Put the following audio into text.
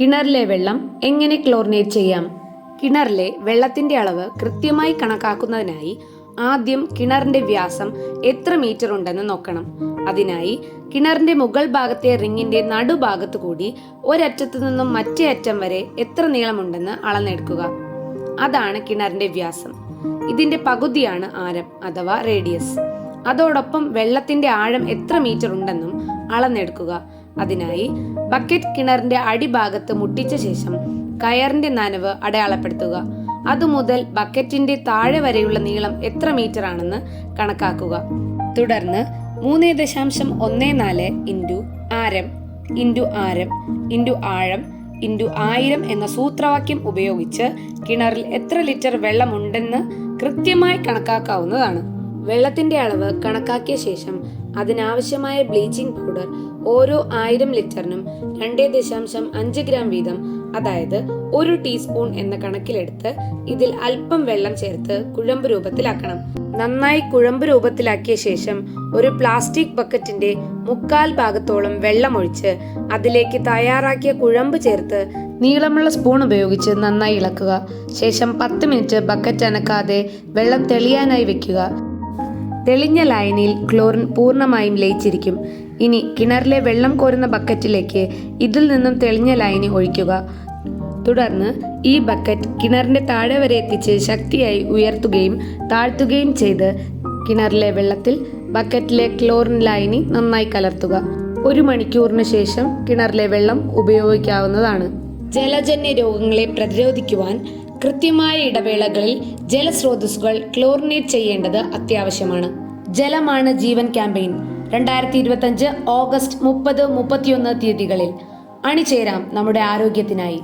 കിണറിലെ വെള്ളം എങ്ങനെ ക്ലോറിനേറ്റ് ചെയ്യാം? കിണറിലെ വെള്ളത്തിന്റെ അളവ് കൃത്യമായി കണക്കാക്കുന്നതിനായി ആദ്യം കിണറിന്റെ വ്യാസം എത്ര മീറ്റർ ഉണ്ടെന്ന് നോക്കണം. അതിനായി കിണറിന്റെ മുകൾ ഭാഗത്തെ റിങ്ങിന്റെ നടുഭാഗത്തു കൂടി ഒരറ്റത്തു നിന്നും മറ്റേ അറ്റം വരെ എത്ര നീളമുണ്ടെന്ന് അളന്നെടുക്കുക. അതാണ് കിണറിന്റെ വ്യാസം. ഇതിന്റെ പകുതിയാണ് ആരം അഥവാ റേഡിയസ്. അതോടൊപ്പം വെള്ളത്തിന്റെ ആഴം എത്ര മീറ്റർ ഉണ്ടെന്നും അളന്നെടുക്കുക. അതിനായി ബക്കറ്റ് കിണറിന്റെ അടിഭാഗത്ത് മുട്ടിച്ച ശേഷം കയറിന്റെ നനവ് അടയാളപ്പെടുത്തുക. അതുമുതൽ ബക്കറ്റിന്റെ താഴെ വരെയുള്ള നീളം എത്ര മീറ്റർ ആണെന്ന് കണക്കാക്കുക. തുടർന്ന് മൂന്ന് ദശാംശം ഒന്ന് നാല് ഇന്റു ആരം ഇന്റു ആരം ഇന്റു ആഴം ഇന്റു ആയിരം എന്ന സൂത്രവാക്യം ഉപയോഗിച്ച് കിണറിൽ എത്ര ലിറ്റർ വെള്ളമുണ്ടെന്ന് കൃത്യമായി കണക്കാക്കാവുന്നതാണ്. വെള്ളത്തിന്റെ അളവ് കണക്കാക്കിയ ശേഷം അതിനാവശ്യമായ ബ്ലീച്ചിങ് പൗഡർ ഓരോ ആയിരം ലിറ്ററിനും രണ്ടേ ദശാംശം അഞ്ച് ഗ്രാം വീതം അതായത് ഒരു ടീസ്പൂൺ എന്ന കണക്കിലെടുത്ത് ഇതിൽ അല്പം വെള്ളം ചേർത്ത് കുഴമ്പ് രൂപത്തിലാക്കണം. നന്നായി കുഴമ്പ് രൂപത്തിലാക്കിയ ശേഷം ഒരു പ്ലാസ്റ്റിക് ബക്കറ്റിന്റെ മുക്കാൽ ഭാഗത്തോളം വെള്ളമൊഴിച്ച് അതിലേക്ക് തയ്യാറാക്കിയ കുഴമ്പ് ചേർത്ത് നീളമുള്ള സ്പൂൺ ഉപയോഗിച്ച് നന്നായി ഇളക്കുക. ശേഷം പത്ത് മിനിറ്റ് ബക്കറ്റ് അനക്കാതെ വെള്ളം തെളിയാനായി വെക്കുക. തെളിഞ്ഞ ലൈനിൽ ക്ലോറിൻ പൂർണമായും ലയിച്ചിരിക്കും. ഇനി കിണറിലെ വെള്ളം കോരുന്ന ബക്കറ്റിലേക്ക് ഇതിൽ നിന്നും തെളിഞ്ഞ ലൈനി ഒഴിക്കുക. തുടർന്ന് ഈ ബക്കറ്റ് കിണറിന്റെ താഴെ വരെ എത്തിച്ച് ശക്തിയായി ഉയർത്തുകയും താഴ്ത്തുകയും ചെയ്ത് കിണറിലെ വെള്ളത്തിൽ ബക്കറ്റിലെ ക്ലോറിൻ ലൈനി നന്നായി കലർത്തുക. ഒരു മണിക്കൂറിന് ശേഷം കിണറിലെ വെള്ളം ഉപയോഗിക്കാവുന്നതാണ്. ജലജന്യ രോഗങ്ങളെ പ്രതിരോധിക്കുവാൻ കൃത്യമായ ഇടവേളകളിൽ ജലസ്രോതസ്സുകൾ ക്ലോറിനേറ്റ് ചെയ്യേണ്ടത് അത്യാവശ്യമാണ്. ജലമാണ് ജീവൻ ക്യാമ്പയിൻ. രണ്ടായിരത്തി ഇരുപത്തഞ്ച് ഓഗസ്റ്റ് മുപ്പത് മുപ്പത്തിയൊന്ന് തീയതികളിൽ അണിചേരാം നമ്മുടെ ആരോഗ്യത്തിനായി.